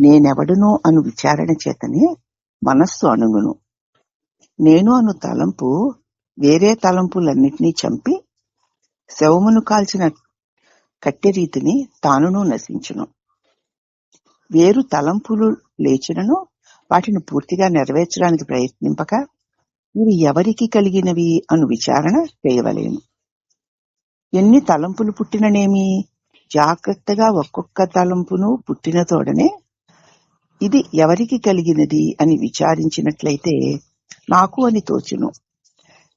నేనెవడునో అను విచారణ చేతనే మనస్సు అణుగును నేను అను తలంపు వేరే తలంపులన్నిటినీ చంపి శవమును కాల్చిన కట్టె రీతిని తానును నశించును. వేరు తలంపులు లేచినను వాటిని పూర్తిగా నెరవేర్చడానికి ప్రయత్నింపక ఇవి ఎవరికి కలిగినవి అను విచారణ చేయవలేను. ఎన్ని తలంపులు పుట్టిననేమి? జాగ్రత్తగా ఒక్కొక్క తలంపును పుట్టిన తోడనే ఇది ఎవరికి కలిగినది అని విచారించినట్లయితే నాకు అని తోచును.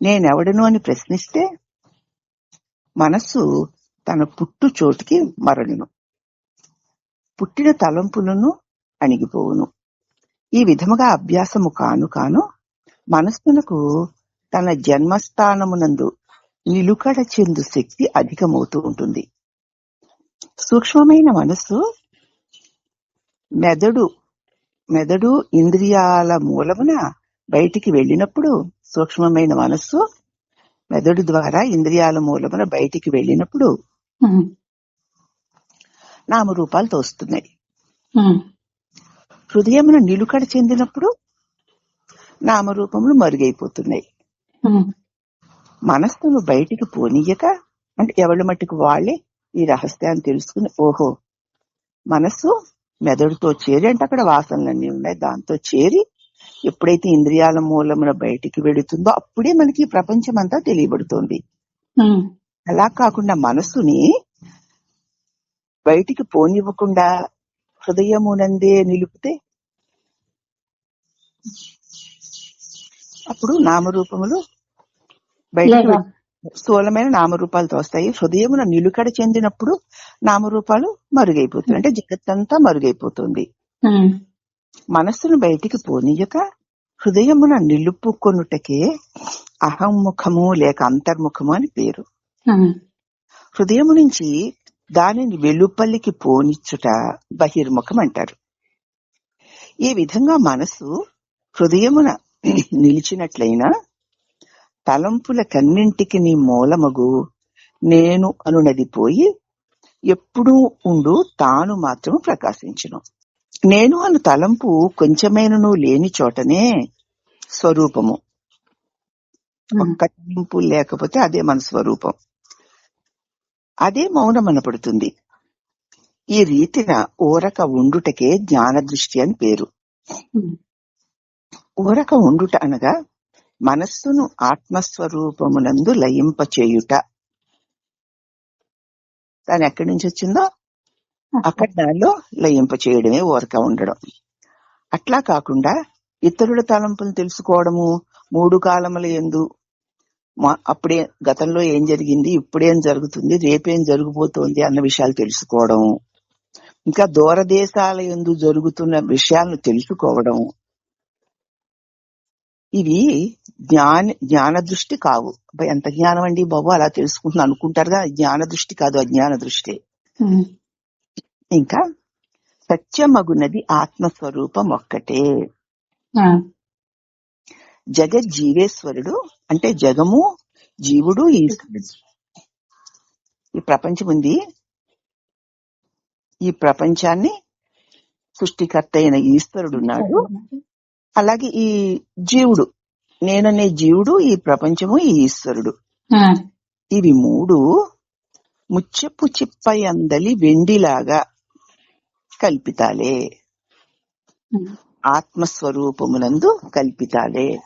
నేనెవడను అని ప్రశ్నిస్తే మనస్సు తన పుట్టు చోటికి మరలును. పుట్టిన తలంపులను అణిగిపోవును. ఈ విధముగా అభ్యాసము కాను కాను మనస్సునకు తన జన్మస్థానమునందు నిలుకడ చెందు శక్తి అధికమవుతూ ఉంటుంది. సూక్ష్మమైన మనస్సు మెదడు మెదడు ఇంద్రియాల మూలమున బయటికి వెళ్ళినప్పుడు సూక్ష్మమైన మనస్సు మెదడు ద్వారా ఇంద్రియాల మూలమున బయటికి వెళ్ళినప్పుడు నామరూపాలు తోస్తున్నాయి. హృదయమున నిలుకడ చెందినప్పుడు నామరూపములు మరుగైపోతున్నాయి. మనస్సును బయటికి పోనీయక అంటే ఎవరి మట్టుకు వాళ్ళే ఈ రహస్యాన్ని తెలుసుకుని ఓహో మనస్సు మెదడుతో చేరి అంటే అక్కడ వాసనలన్నీ ఉన్నాయి. దాంతో చేరి ఎప్పుడైతే ఇంద్రియాల మూలమున బయటికి వెళుతుందో అప్పుడే మనకి ప్రపంచం అంతా తెలియబడుతోంది. అలా కాకుండా మనస్సుని బయటికి పోనివ్వకుండా హృదయమునందే నిలిపితే అప్పుడు నామరూపములు బయటికి లేదా స్థూలమైన నామరూపాలతో వస్తాయి హృదయమున నిలుకడ చెందినప్పుడు నామరూపాలు మరుగైపోతుంది. అంటే జగత్తంతా మరుగైపోతుంది. మనస్సును బయటికి పోనీయక హృదయమున నిలుపుకొనుటకే అహంముఖము లేక అంతర్ముఖము అని పేరు. హృదయము నుంచి దానిని వెలుపలికి పోనిచ్చుట బహిర్ముఖం అంటారు. ఈ విధంగా మనసు హృదయమున నిలిచినట్లయినా తలంపుల కన్నింటికి నీ మూలమగు. నేను అనునది పోయి ఎప్పుడూ ఉండు తాను మాత్రం ప్రకాశించును. నేను అను తలంపు కొంచెమైనను లేని చోటనే స్వరూపము. ఒక్క తలంపు లేకపోతే అదే మన స్వరూపం. అదే మౌనం అనపడుతుంది ఈ రీతిన ఊరక ఉండుటకే జ్ఞాన దృష్టి అని పేరు. ఊరక ఉండుట అనగా మనస్సును ఆత్మస్వరూపమునందు లయింపచేయుట. దాని ఎక్కడి నుంచి వచ్చిందో? అక్కడ. దానిలో లయింపచేయడమే ఊరక ఉండడం. అట్లా కాకుండా ఇతరుల తలంపులు తెలుసుకోవడము మూడు కాలముల ఎందు అప్పుడే గతంలో ఏం జరిగింది ఇప్పుడేం జరుగుతుంది రేపేం జరగబోతోంది అన్న విషయాలు తెలుసుకోవడం ఇంకా దూరదేశాల ఎందు జరుగుతున్న విషయాలను తెలుసుకోవడం ఇవి జ్ఞాన జ్ఞాన దృష్టి కావు. ఎంత జ్ఞానం అండి బాబు అలా తెలుసుకుంటున్నా అనుకుంటారుగా జ్ఞాన దృష్టి కాదు అజ్ఞాన దృష్టి. ఇంకా సత్యమగునది ఆత్మస్వరూపం ఒక్కటే. జగజ్జీవేశ్వరుడు అంటే జగము జీవుడు ఈశ్వరుడు. ఈ ప్రపంచం ఉంది. ఈ ప్రపంచాన్ని సృష్టికర్త అయిన ఈశ్వరుడు ఉన్నాడు. అలాగే ఈ జీవుడు నేననే జీవుడు ఈ ప్రపంచము ఈ ఈశ్వరుడు. ఇవి మూడు ముచ్చపు చిప్పై అందలి వెండిలాగా కల్పితాలే. ఆత్మస్వరూపమునందు కల్పితాలే.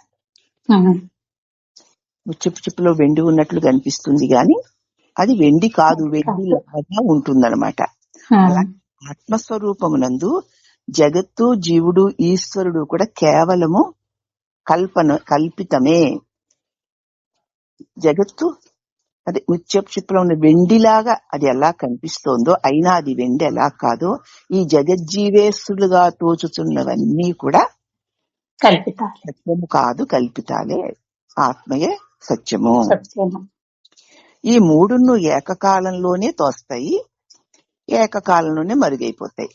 ముచ్చపు చిప్పులో వెండి ఉన్నట్లు కనిపిస్తుంది గాని అది వెండి కాదు వెండి లాగా ఉంటుందన్నమాట. ఆత్మస్వరూపమునందు జగత్తు జీవుడు ఈశ్వరుడు కూడా కేవలము కల్పన కల్పితమే. జగత్తు అది ముత్యపు చిప్పులో ఉన్న వెండిలాగా అది ఎలా కనిపిస్తోందో అయినా అది వెండి ఎలా కాదో ఈ జగజ్జీవేశ్వరులుగా తోచుతున్నవన్నీ కూడా కల్పితాలు. సత్యము కాదు కల్పితాలే. ఆత్మయే సత్యము. సత్యము. ఈ మూడును ఏకకాలంలోనే తోస్తాయి ఏకకాలంలోనే మరుగైపోతాయి.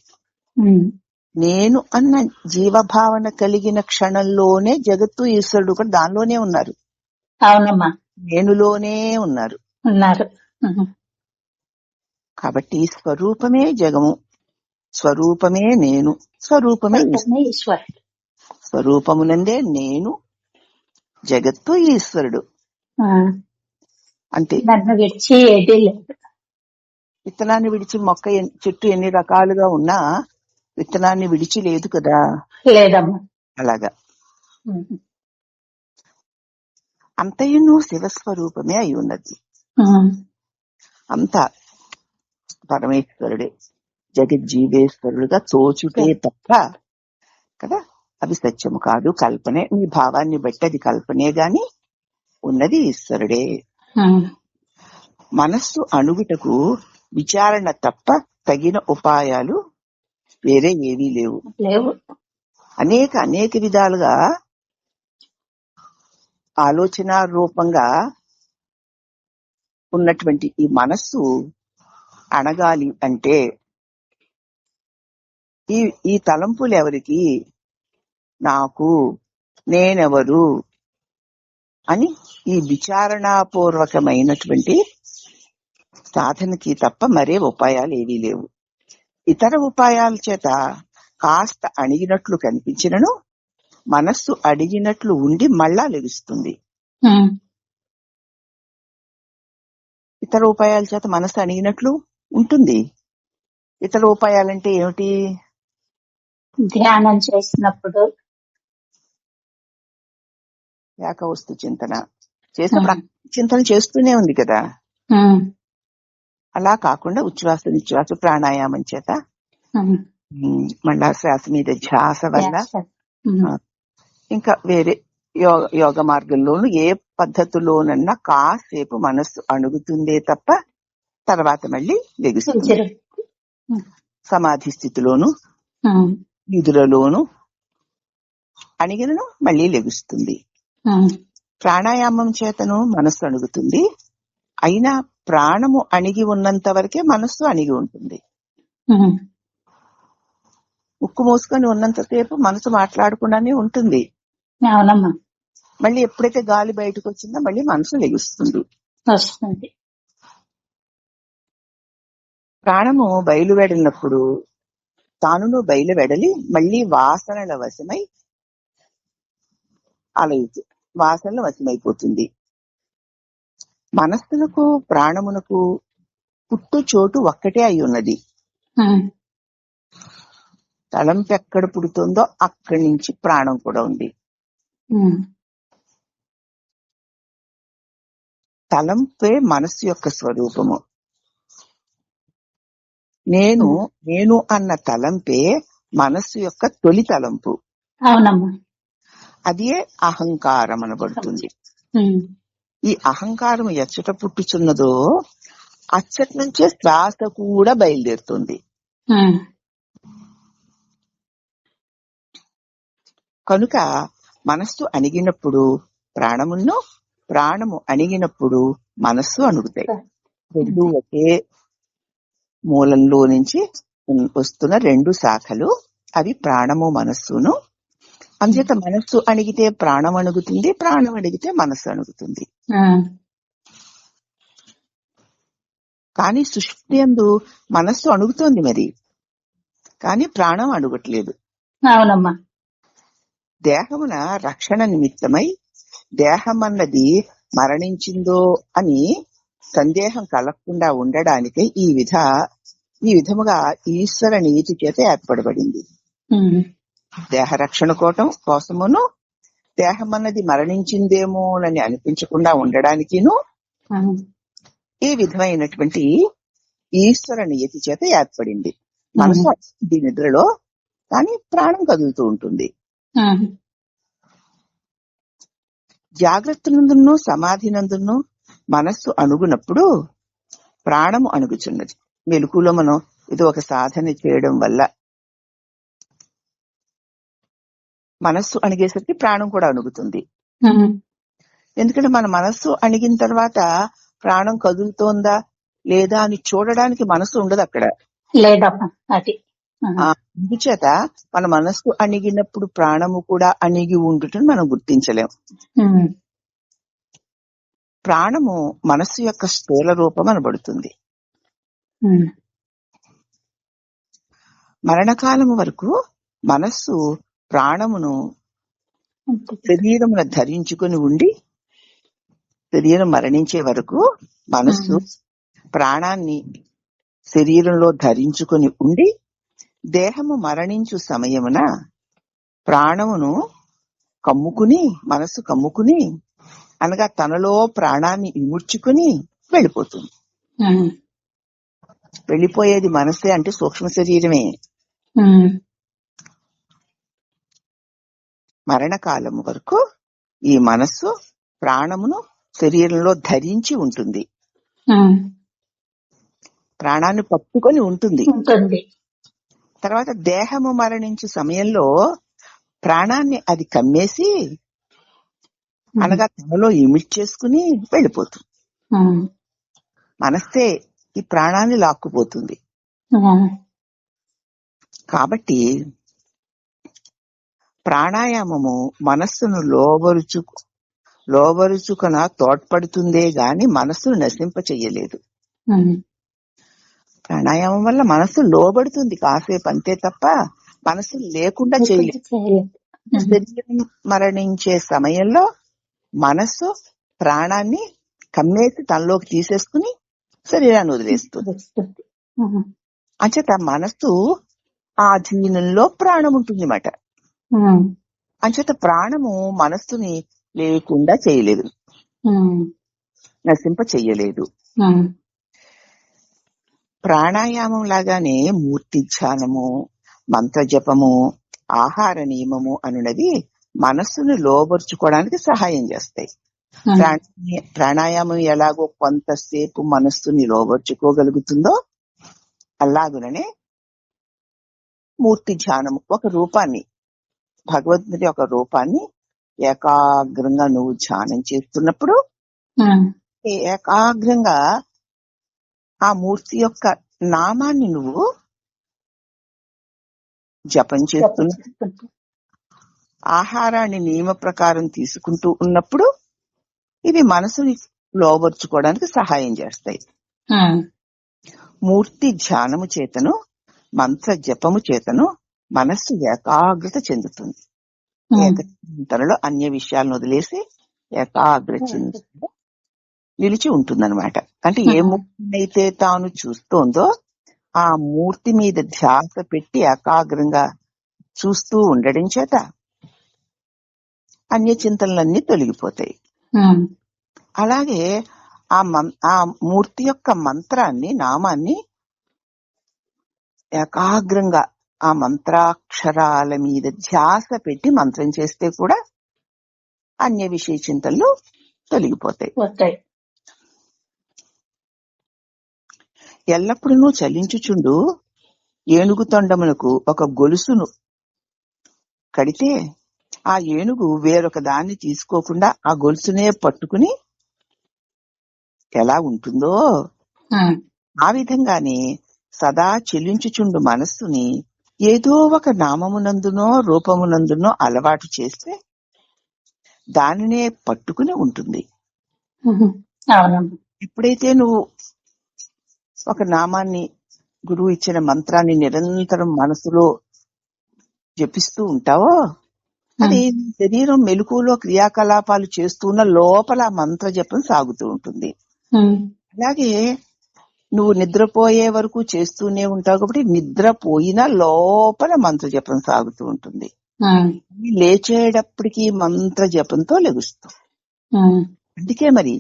నేను అన్న జీవభావన కలిగిన క్షణంలోనే జగత్తు ఈశ్వరుడు కూడా దానిలోనే ఉన్నారు. అవునమ్మా. నేనులోనే ఉన్నారు. ఉన్నారు. కాబట్టి స్వరూపమే జగము స్వరూపమే నేను స్వరూపమే ఈశ్వరుడు. స్వరూపమునందే నేను జగత్తు ఈశ్వరుడు. అంటే నన్ను విడిచి ఏదీ లేదు. విత్తనాన్ని విడిచి మొక్క చెట్టు ఎన్ని రకాలుగా ఉన్నా విత్తనాన్ని విడిచి లేదు కదా? లేదమ్మా. అలాగా. అంతయును శివస్వరూపమే అయి ఉన్నది. అంతా పరమేశ్వరుడే జగజ్జీవేశ్వరుడుగా తోచుటే తప్ప కదా? అవి సత్యము కాదు కల్పనే. మీ భావాన్ని బట్టి అది కల్పనే గాని ఉన్నది ఈశ్వరుడే. మనస్సు అణుగుటకు విచారణ తప్ప తగిన ఉపాయాలు వేరే ఏవీ లేవు. లేవు. అనేక అనేక విధాలుగా ఆలోచన రూపంగా ఉన్నటువంటి ఈ మనస్సు అణగాలి అంటే ఈ ఈ తలంపులు ఎవరికి? నాకు నేనెవరు? అని ఈ విచారణాపూర్వకమైనటువంటి సాధనకి తప్ప మరే ఉపాయాలు ఏవీ లేవు. ఇతర ఉపాయాల చేత కాస్త అణిగినట్లు కనిపించినను మనస్సు అడిగినట్లు ఉండి మళ్ళా లెగుస్తుంది. ఉమ్, ఇతర ఉపాయాల చేత మనస్సు అణిగినట్లు ఉంటుంది. ఇతర ఉపాయాలంటే ఏమిటి? ధ్యానం చేసినప్పుడు. ఏకవస్తు చింతన. చేసినప్పుడు చింతన చేస్తూనే ఉంది కదా. అలా కాకుండా ఉచ్ఛ్వాస నిశ్వాస ప్రాణాయామం చేత మళ్ళా శ్వాస మీద ధ్యాస వల్ల ఇంకా వేరే యోగ యోగ మార్గంలోను ఏ పద్ధతిలోనన్నా కాసేపు మనస్సు అణుగుతుందే తప్ప తర్వాత మళ్ళీ లెగుస్తుంది. సమాధి స్థితిలోను నిధులలోను అణిగినను మళ్ళీ లెగుస్తుంది. ప్రాణాయామం చేతను మనస్సు అణుగుతుంది. అయినా ప్రాణము అణిగి ఉన్నంత వరకే మనస్సు అణిగి ఉంటుంది. ఉమ్, ముక్కు మూసుకొని ఉన్నంతసేపు మనసు మాట్లాడకుండానే ఉంటుంది. అవునమ్మా. మళ్ళీ ఎప్పుడైతే గాలి బయటకు వచ్చిందో మళ్ళీ మనసు లెగుస్తుంది. వస్తుంది. ప్రాణము బయలువెడలినప్పుడు తానును బయలువెడలి మళ్ళీ వాసనల వశమై అలయుచు వాసనల వశమైపోతుంది. మనస్సునకు ప్రాణమునకు పుట్టు చోటు ఒక్కటే అయి ఉన్నది తలంపు ఎక్కడ పుడుతుందో అక్కడి నుంచి ప్రాణం కూడా ఉంది. తలంపే మనస్సు యొక్క స్వరూపము. నేను నేను అన్న తలంపే మనస్సు యొక్క తొలి తలంపు. అవునమ్మా. అదే అహంకారం అనబడుతుంది. ఈ అహంకారం ఎచ్చట పుట్టుచున్నదో అచ్చట నుంచే శ్వాస కూడా బయలుదేరుతుంది. కనుక మనస్సు అణిగినప్పుడు ప్రాణమును ప్రాణము అణిగినప్పుడు మనస్సు అణుగుతాయి. రెండు ఒకే మూలంలో నుంచి వస్తున్న రెండు శాఖలు అవి ప్రాణము మనస్సును అందుచేత మనస్సు అణిగితే ప్రాణం అణుగుతుంది ప్రాణం అణిగితే మనస్సు అణుగుతుంది. కానీ సృష్టి అందు మనస్సు అణుగుతోంది మరి. కానీ ప్రాణం అణుగట్లేదు. అవునమ్మా. దేహమున రక్షణ నిమిత్తమై దేహం అన్నది మరణించిందో అని సందేహం కలగకుండా ఉండడానికి ఈ విధ ఈ విధముగా ఈశ్వర నీతి చేత ఏర్పడబడింది. దేహ రక్షణ కోటం కోసమును దేహం అన్నది మరణించిందేమోనని అనిపించకుండా ఉండడానికిను ఈ విధమైనటువంటి ఈశ్వర నియతి చేత ఏర్పడింది. మనసు ఈ నిద్రలో కానీ ప్రాణం కదులుతూ ఉంటుంది. జాగ్రత్త నందును సమాధి నందును మనస్సు అణుగునప్పుడు ప్రాణము అణుగుచున్నది మెలకులో మనం ఇది ఒక సాధన చేయడం వల్ల మనస్సు అణిగేసరికి ప్రాణం కూడా అణుగుతుంది. ఎందుకంటే మన మనస్సు అణిగిన తర్వాత ప్రాణం కదులుతోందా లేదా అని చూడడానికి మనసు ఉండదు అక్కడ. లేదమ్మా అది. అందుచేత మన మనస్సు అణిగినప్పుడు ప్రాణము కూడా అణిగి ఉండుటని మనం గుర్తించలేం. ప్రాణము మనస్సు యొక్క స్థూల రూపం అనబడుతుంది. మరణకాలము వరకు మనస్సు ప్రాణమును. శరీరమును ధరించుకుని ఉండి శరీరం మరణించే వరకు మనస్సు. ప్రాణాన్ని శరీరంలో ధరించుకొని ఉండి దేహము మరణించు సమయమున ప్రాణమును కమ్ముకుని మనస్సు కమ్ముకుని అనగా తనలో ప్రాణాన్ని ఇముడ్చుకుని వెళ్ళిపోతుంది. వెళ్ళిపోయేది మనస్సే అంటే సూక్ష్మ శరీరమే ఉమ్. మరణకాలము వరకు ఈ మనస్సు ప్రాణమును శరీరంలో ధరించి ఉంటుంది. ప్రాణాన్ని పట్టుకొని ఉంటుంది తర్వాత దేహము మరణించే సమయంలో ప్రాణాన్ని అది కమ్మేసి. అనగా తనలో ఇమిడ్చేసుకుని వెళ్ళిపోతుంది ఉమ్. మనస్తే ఈ ప్రాణాన్ని లాక్కుపోతుంది. కాబట్టి ప్రాణాయామము మనస్సును లోబరుచు లోబరుచుకున తోడ్పడుతుందే గాని మనస్సును నశింప చెయ్యలేదు. ప్రాణాయామం వల్ల మనస్సు లోబడుతుంది కాసేపు అంతే తప్ప మనస్సు లేకుండా చేయలేదు. శరీరం మరణించే సమయంలో మనస్సు ప్రాణాన్ని కమ్మేసి తనలోకి తీసేసుకుని శరీరాన్ని వదిలేస్తుంది. అంచేత మనస్సు ఆ జీనంలో ప్రాణం ఉంటుంది మాట ఉమ్. అంచేత ప్రాణము మనస్సుని లేకుండా చేయలేదు. నశింప చెయ్యలేదు. ప్రాణాయామం లాగానే మూర్తి ధ్యానము మంత్ర జపము ఆహార నియమము అనునవి మనస్సును లోబరుచుకోవడానికి సహాయం చేస్తాయి. ప్రాణాయామం ఎలాగో కొంతసేపు మనస్సుని లోబర్చుకోగలుగుతుందో అలాగుననే మూర్తి ధ్యానం ఒక రూపాన్ని భగవంతుడి ఒక రూపాన్ని ఏకాగ్రంగా నువ్వు ధ్యానం చేస్తున్నప్పుడు. ఈ ఏకాగ్రంగా ఆ మూర్తి యొక్క నామాన్ని నువ్వు జపం చేస్తున్న. ఆహారాన్ని నియమ ప్రకారం తీసుకుంటూ ఉన్నప్పుడు ఇవి మనసుని లోబర్చుకోవడానికి సహాయం చేస్తాయి ఉమ్. మూర్తి ధ్యానము చేతను మంత్ర జపము చేతను మనస్సు ఏకాగ్రత చెందుతుంది. ఏకచింతనలో అన్య విషయాలను వదిలేసి ఏకాగ్ర చింతనలో నిలిచి ఉంటుందన్నమాట అంటే ఏ. మూర్తినైతే తాను చూస్తోందో ఆ మూర్తి మీద ధ్యాస పెట్టి ఏకాగ్రంగా చూస్తూ ఉండడం చేత అన్య చింతనలన్నీ తొలగిపోతాయి. అలాగే ఆ ఆ మూర్తి యొక్క మంత్రాన్ని నామాన్ని ఏకాగ్రంగా ఆ మంత్రాక్షరాల మీద ధ్యాస పెట్టి మంత్రం చేస్తే కూడా అన్య విషయ చింతనలు తొలగిపోతాయి వస్తాయి ఎల్లప్పుడూ చలించుచుండు ఏనుగు తొండమునకు ఒక గొలుసును కడితే ఆ ఏనుగు వేరొక దాన్ని తీసుకోకుండా ఆ గొలుసునే పట్టుకుని ఎలా ఉంటుందో. ఆ విధంగానే సదా చెల్లించుచుండు మనస్సుని ఏదో ఒక నామమునందునో రూపమునందునో అలవాటు చేస్తే దానినే పట్టుకుని ఉంటుంది. ఎప్పుడైతే నువ్వు ఒక నామాన్ని గురువు ఇచ్చిన మంత్రాన్ని నిరంతరం మనసులో జపిస్తూ ఉంటావో అది శరీరం మెలకులో క్రియాకలాపాలు చేస్తున్న లోపల ఆ మంత్ర జపం సాగుతూ ఉంటుంది. అలాగే నువ్వు నిద్రపోయే వరకు చేస్తూనే ఉంటావు కాబట్టి నిద్రపోయిన లోపల మంత్ర జపం సాగుతూ ఉంటుంది. లేచేటప్పటికి మంత్ర జపంతో లెగుస్తావు ఉమ్. అందుకే మరి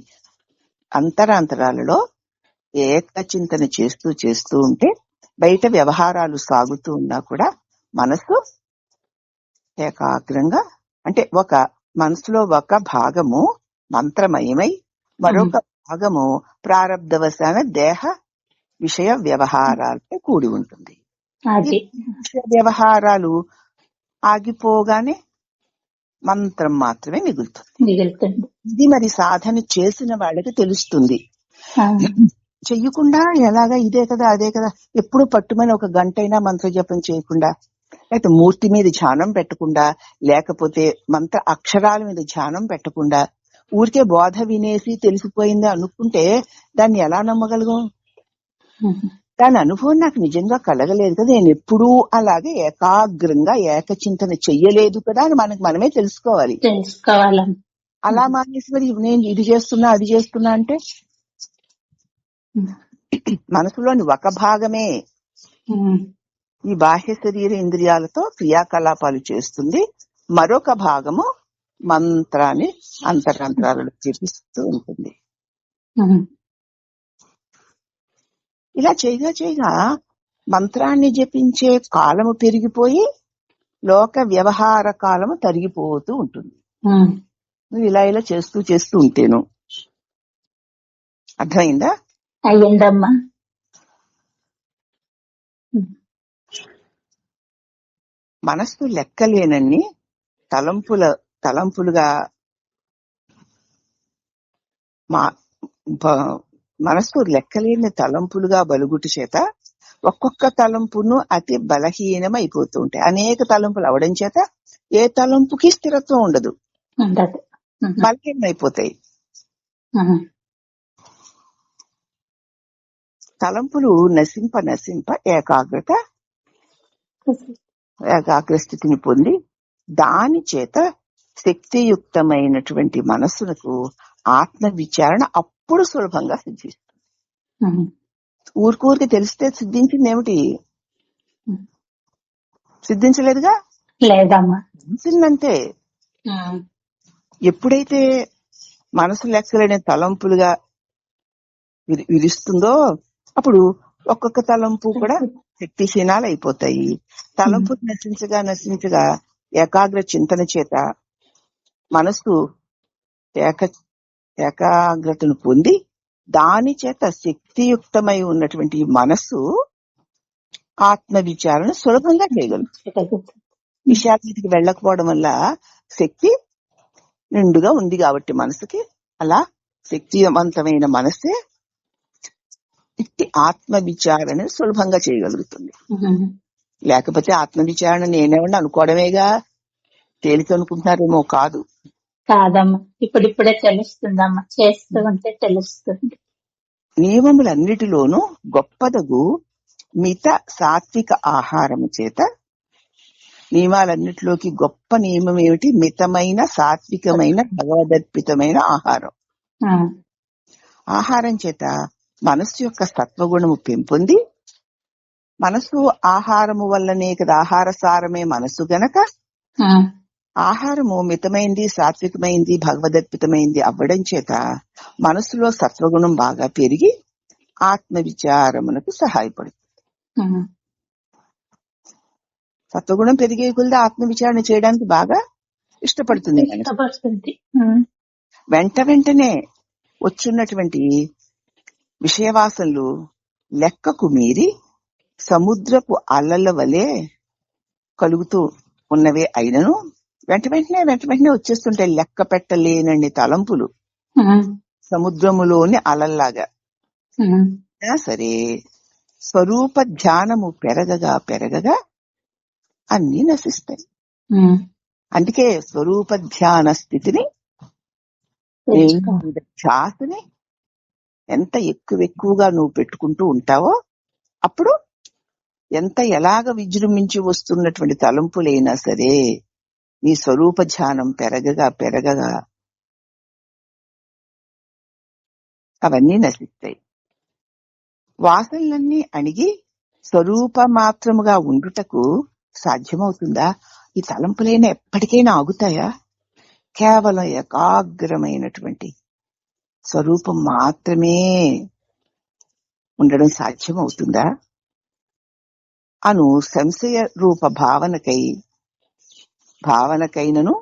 అంతరాంతరాలలో ఏకచింతన చేస్తూ చేస్తూ ఉంటే బయట వ్యవహారాలు సాగుతూ ఉన్నా కూడా మనసు ఏకాగ్రంగా అంటే ఒక మనసులో ఒక భాగము మంత్రమయమై మరొక భాగము ప్రారంధవశాన దేహ విషయ వ్యవహారాలతో కూడి ఉంటుంది. వ్యవహారాలు ఆగిపోగానే మంత్రం మాత్రమే మిగులుతుంది. ఇది మరి సాధన చేసిన వాళ్ళకి తెలుస్తుంది. చెయ్యకుండా ఎలాగా ఇదే కదా అదే కదా ఎప్పుడు పట్టుమని ఒక గంట అయినా మంత్ర జపం చేయకుండా లేకపోతే మూర్తి మీద ధ్యానం పెట్టకుండా లేకపోతే మంత్ర అక్షరాల మీద ధ్యానం పెట్టకుండా ఊరికే బోధ వినేసి తెలిసిపోయింది అనుకుంటే దాన్ని ఎలా నమ్మగలగం. దాని అనుభవం నాకు నిజంగా కలగలేదు కదా నేను ఎప్పుడూ అలాగే ఏకాగ్రంగా ఏకచింతన చెయ్యలేదు కదా అని మనకు మనమే తెలుసుకోవాలి అలా మానేసి మరి నేను ఇది చేస్తున్నా అది చేస్తున్నా అంటే. మనసులోని ఒక భాగమే. ఈ బాహ్య శరీర ఇంద్రియాలతో క్రియాకలాపాలు చేస్తుంది మరొక భాగము మంత్రాన్ని అంతరంతరాలలో చేపిస్తూ ఉంటుంది. ఇలా చేయగా చేయగా మంత్రాన్ని జపించే కాలము పెరిగిపోయి లోక వ్యవహార కాలము తరిగిపోతూ ఉంటుంది. నువ్వు ఇలా ఇలా చేస్తూ చేస్తూ ఉంటేను అర్థమైందా అయ్యిందమ్మా. మనస్సు లెక్కలేనన్ని తలంపుల తలంపులుగా మా మనస్సు లెక్కలేని తలంపులుగా బలుగుట చేత ఒక్కొక్క తలంపును అతి బలహీనం అయిపోతూ ఉంటాయి అనేక తలంపులు అవడం చేత ఏ తలంపుకి స్థిరత్వం ఉండదు ఉండదు ఉమ్. బలహీనం అయిపోతాయి ఉమ్. తలంపులు నశింప నశింప ఏకాగ్రత ఏకాగ్ర స్థితిని పొంది దాని చేత శక్తియుక్తమైనటువంటి మనస్సునకు ఆత్మ విచారణ అప్పుడు సులభంగా సిద్ధిస్తుంది. ఊరికూరికి తెలిస్తే సిద్ధించింది ఏమిటి. సిద్ధించలేదుగా లేదమ్మా సిద్ధించిందంతే ఉమ్. ఎప్పుడైతే మనసు లెక్కలేని తలంపులుగా విరుస్తుందో అప్పుడు ఒక్కొక్క తలంపు కూడా శక్తిహీనాలు అయిపోతాయి తలంపు నశించగా నశించగా ఏకాగ్ర చింతన చేత మనసు ఏక ఏకాగ్రతను పొంది దాని చేత శక్తియుక్తమై ఉన్నటువంటి మనసు మనస్సు ఆత్మ విచారణ సులభంగా చేయగలుగుతుంది విశాఖకి వెళ్ళకపోవడం వల్ల శక్తి నిండుగా ఉంది కాబట్టి మనసుకి. అలా శక్తివంతమైన మనసే ఇట్టి ఆత్మ విచారణ సులభంగా చేయగలుగుతుంది. లేకపోతే ఆత్మ విచారణ నేనేమన్నా అనుకోవడమేగా? తేలిక అనుకుంటున్నారేమో కాదు. కాదమ్మా. ఇప్పుడిప్పుడే తెలుస్తుందమ్మా. చేస్తూ ఉంటే తెలుస్తుంది. నియమములన్నిటిలోనూ గొప్పదగు మిత సాత్విక ఆహారము చేత నియమాలన్నిటిలోకి గొప్ప నియమం ఏమిటి? మితమైన సాత్వికమైన భగవదర్పితమైన ఆహారం. ఆహారం చేత మనస్సు యొక్క సత్వగుణము పెంపొంది మనసు ఆహారము వల్లనే కదా ఆహార సారమే మనసు గనక. ఆహారము మితమైంది సాత్వికమైంది భగవదర్పితమైంది అవ్వడం చేత మనసులో సత్వగుణం బాగా పెరిగి ఆత్మ విచారమునకు సహాయపడుతుంది. సత్వగుణం పెరిగే కొలది ఆత్మ విచారణ చేయడానికి బాగా ఇష్టపడుతుంది. వెంట వెంటనే వచ్చున్నటువంటి విషయవాసనలు లెక్కకు మీరి సముద్రపు అలల వలె కలుగుతూ ఉన్నవే అయినను వెంట వెంటనే వెంట వెంటనే వచ్చేస్తుంటాయి లెక్క పెట్టలేనన్ని తలంపులు. సముద్రములోని అలల్లాగా. సరే స్వరూప ధ్యానము పెరగగా పెరగగా అన్ని నశిస్తాయి. అందుకే స్వరూప ధ్యాన స్థితిని ధ్యాసని ఎంత ఎక్కువ ఎక్కువగా నువ్వు పెట్టుకుంటూ ఉంటావో అప్పుడు ఎంత ఎలాగ విజృంభించి వస్తున్నటువంటి తలంపులైనా సరే నీ స్వరూప ధ్యానం పెరగగా పెరగగా అవన్నీ నశిస్తాయి. వాసనలన్నీ అణిగి స్వరూప మాత్రముగా ఉండుటకు సాధ్యమవుతుందా? ఈ తలంపులైనా ఎప్పటికైనా ఆగుతాయా? కేవలం ఏకాగ్రమైనటువంటి స్వరూపం మాత్రమే ఉండడం సాధ్యమవుతుందా? అను సంశయ రూప భావనకై భావనకైనను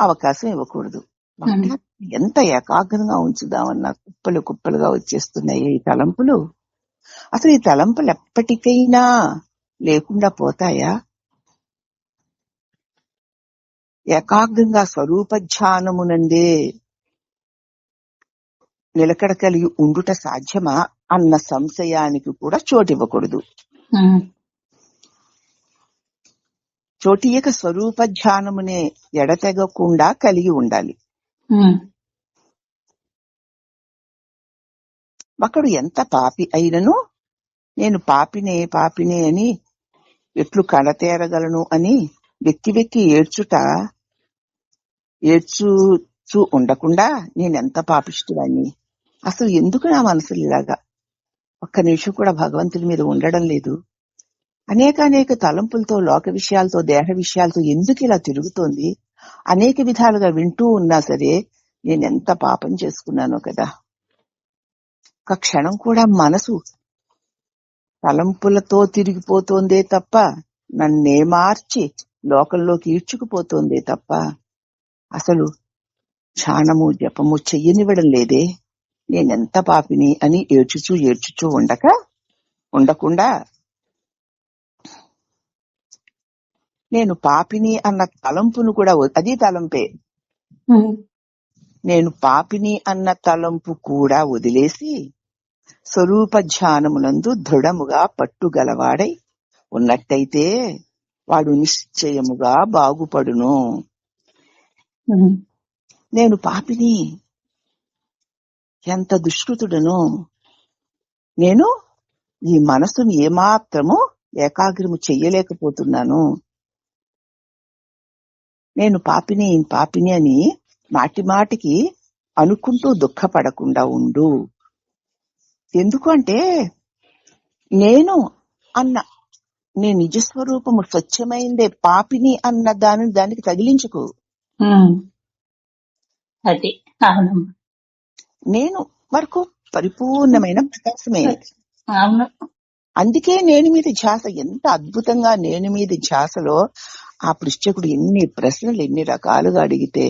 అవకాశం ఇవ్వకూడదు. ఎంత ఏకాగ్రంగా ఉంచుదామన్నా కుప్పలు కుప్పలుగా వచ్చేస్తున్నాయి ఈ తలంపులు. అసలు ఈ తలంపులు ఎప్పటికైనా లేకుండా పోతాయా? ఏకాగ్రంగా స్వరూప ధ్యానమునందే నిలకడ కలిగి ఉండుట సాధ్యమా? అన్న సంశయానికి కూడా చోటివ్వకూడదు. ఉమ్. చోటియక స్వరూప ధ్యానమునే ఎడతెగకుండా కలిగి ఉండాలి. ఒకడు ఎంత పాపి అయినను నేను పాపినే పాపినే అని ఎట్లు కడతేరగలను అని వెక్కి వెక్కి ఏడ్చుట ఏడ్చుచూ ఉండకుండా నేనెంత పాపిష్టివాణ్ణి? అసలు ఎందుకు నా మనసులు ఇలాగా? ఒక్క నిమిషం కూడా భగవంతుడి మీద ఉండడం లేదు. అనేక అనేక తలంపులతో లోక విషయాలతో దేహ విషయాలతో ఎందుకు ఇలా తిరుగుతోంది? అనేక విధాలుగా వింటూ ఉన్నా సరే నేనెంత పాపం చేసుకున్నానో కదా. ఒక క్షణం కూడా మనసు తలంపులతో తిరిగిపోతోందే తప్ప నన్నే మార్చి లోకంలోకి ఈడ్చుకుపోతోందే తప్ప అసలు ధ్యానము జపము చెయ్యనివ్వడం లేదే. నేనెంత పాపిని అని ఏడ్చుచూ ఏడ్చుచూ ఉండక ఉండకుండా నేను పాపిని అన్న తలంపును కూడా అది తలంపే. నేను పాపిని అన్న తలంపు కూడా వదిలేసి స్వరూప ధ్యానమునందు దృఢముగా పట్టుగలవాడై ఉన్నట్టయితే వాడు నిశ్చయముగా బాగుపడును. నేను పాపిని ఎంత దుష్కృతుడను? నేను ఈ మనసును ఏమాత్రము ఏకాగ్రము చెయ్యలేకపోతున్నాను. నేను పాపిని పాపిని అని మాటి మాటికి అనుకుంటూ దుఃఖపడకుండా ఉండు. ఎందుకు అంటే నేను అన్న నీ నిజస్వరూపము స్వచ్ఛమైందే పాపిని అన్న దానిని దానికి తగిలించుకు. అది నేను వరకు పరిపూర్ణమైన ప్రకాశమే. అవును. అందుకే నేను మీద ధ్యాస ఎంత అద్భుతంగా నేను మీద ధ్యాసలో ఆ పృష్ఠకుడు ఎన్ని ప్రశ్నలు ఎన్ని రకాలుగా అడిగితే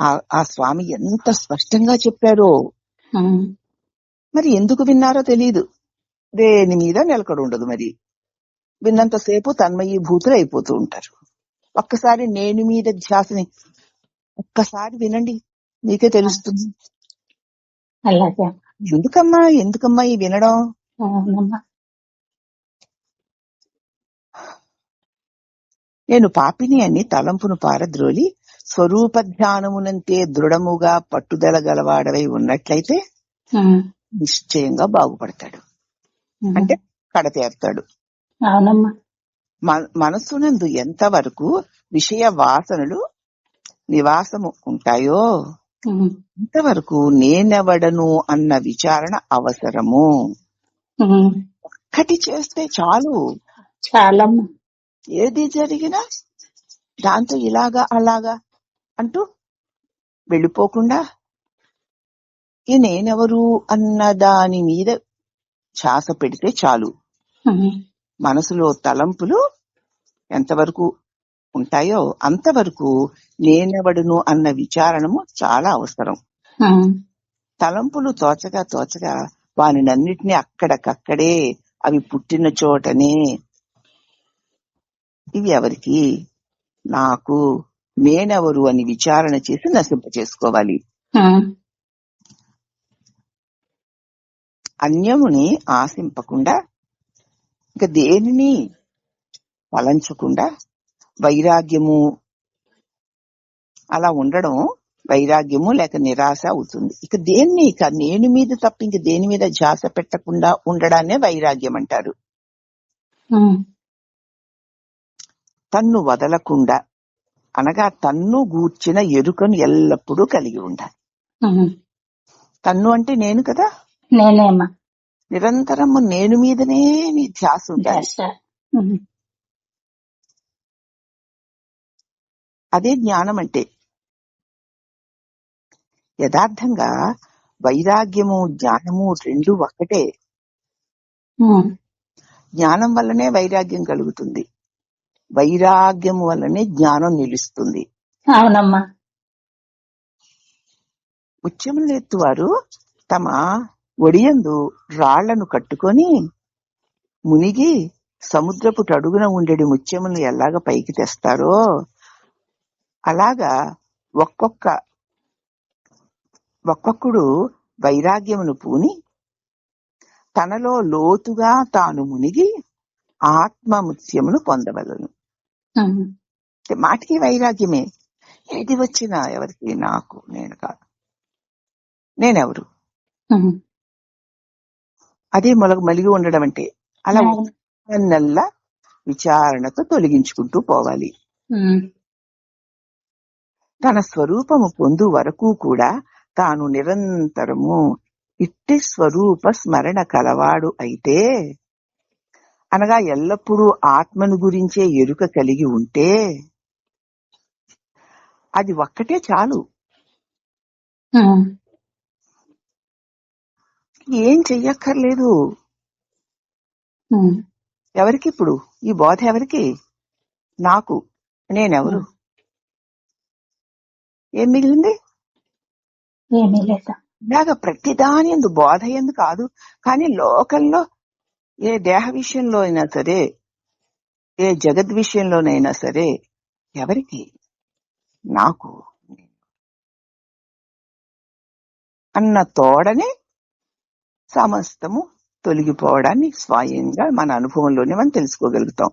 ఆ ఆ స్వామి ఎంత స్పష్టంగా చెప్పారో మరి ఎందుకు విన్నారో తెలియదు దేని మీద నిలకడ ఉండదు మరి. విన్నంతసేపు తన్మయీ భూతులు అయిపోతూ ఉంటారు. ఒక్కసారి నేను మీద ధ్యాసని ఒక్కసారి వినండి మీకే తెలుస్తుంది. ఎందుకమ్మా ఎందుకమ్మా ఈ వినడం? నేను పాపిని అని తలంపును పారద్రోలి స్వరూప ధ్యానమునంతే దృఢముగా పట్టుదల గలవాడవై ఉన్నట్లయితే నిశ్చయంగా బాగుపడతాడు. అంటే కడతేరుతాడు. మనస్సునందు ఎంతవరకు విషయ వాసనలు నివాసము ఉంటాయో ఉమ్, అంతవరకు నేనెవడను అన్న విచారణ అవసరము. ఒక్కటి చేస్తే చాలు. చాలమ్మా. ఏది జరిగినా దాంతో ఇలాగా అలాగా అంటూ వెళ్ళిపోకుండా ఈ నేనెవరు అన్న దాని మీద ఛాస పెడితే చాలు. మనసులో తలంపులు ఎంతవరకు ఉంటాయో అంతవరకు నేనెవడును అన్న విచారణము చాలా అవసరం. తలంపులు తోచగా తోచగా వానినన్నిటినీ అక్కడికక్కడే అవి పుట్టిన చోటనే ఇవి ఎవరికి? నాకు నేనెవరు అని విచారణ చేసి నశింప చేసుకోవాలి అన్యముని ఆశింపకుండా ఇక దేనిని తలంచకుండా వైరాగ్యము అలా ఉండడం వైరాగ్యము లేక నిరాశ అవుతుంది. ఇక దేన్ని? ఇక నేను మీద తప్ప ఇంక దేని మీద ధ్యాస పెట్టకుండా ఉండడాన్నే వైరాగ్యం అంటారు. తన్ను వదలకుండా అనగా తన్ను గూర్చిన ఎరుకను ఎల్లప్పుడూ కలిగి ఉండాలి. తన్ను అంటే నేను కదా? నిరంతరము నేను మీదనే నీ ధ్యాస ఉండాలి. అదే జ్ఞానం అంటే యథార్థంగా వైరాగ్యము జ్ఞానము రెండు ఒక్కటే. ఉమ్. జ్ఞానం వల్లనే వైరాగ్యం కలుగుతుంది. వైరాగ్యం వల్లనే జ్ఞానం నిలుస్తుంది. అవునమ్మా. ముత్యములెత్తు వారు తమ ఒడియందు రాళ్ళను కట్టుకొని మునిగి సముద్రపు అడుగున ఉండేటి ముత్యములను ఎలాగ పైకి తెస్తారో అలాగా ఒక్కొక్క ఒక్కొక్కడు వైరాగ్యమును పూని తనలో లోతుగా తాను మునిగి ఆత్మముత్యమును పొందవలను. మాటికి వైరాగ్యమే ఏది వచ్చినా ఎవరికి నాకు నేను కాదు నేనెవరు. అదే మొలగ మలిగి ఉండడం అంటే అలా. నెల్ల విచారణతో తొలగించుకుంటూ పోవాలి. తన స్వరూపము పొందు వరకు కూడా తాను నిరంతరము ఇట్టి స్వరూప స్మరణ కలవాడు అయితే అనగా ఎల్లప్పుడూ ఆత్మను గురించే ఎరుక కలిగి ఉంటే అది ఒక్కటే చాలు. ఏం చెయ్యక్కర్లేదు. ఎవరికి ఇప్పుడు? ఈ బోధ ఎవరికి? నాకు. నేనెవరు? ఏం మిగిలింది? ఏమీ లేదు. ఇలాగ ప్రతిదాని ఎందు బోధ ఎందు కాదు. కానీ లోకల్లో ఏ దేహ విషయంలో అయినా సరే ఏ జగద్ విషయంలోనైనా సరే ఎవరికి? నాకు. అన్న తోడనే సమస్తము తొలగిపోవడాన్ని స్వయంగా మన అనుభవంలోనే మనం తెలుసుకోగలుగుతాం.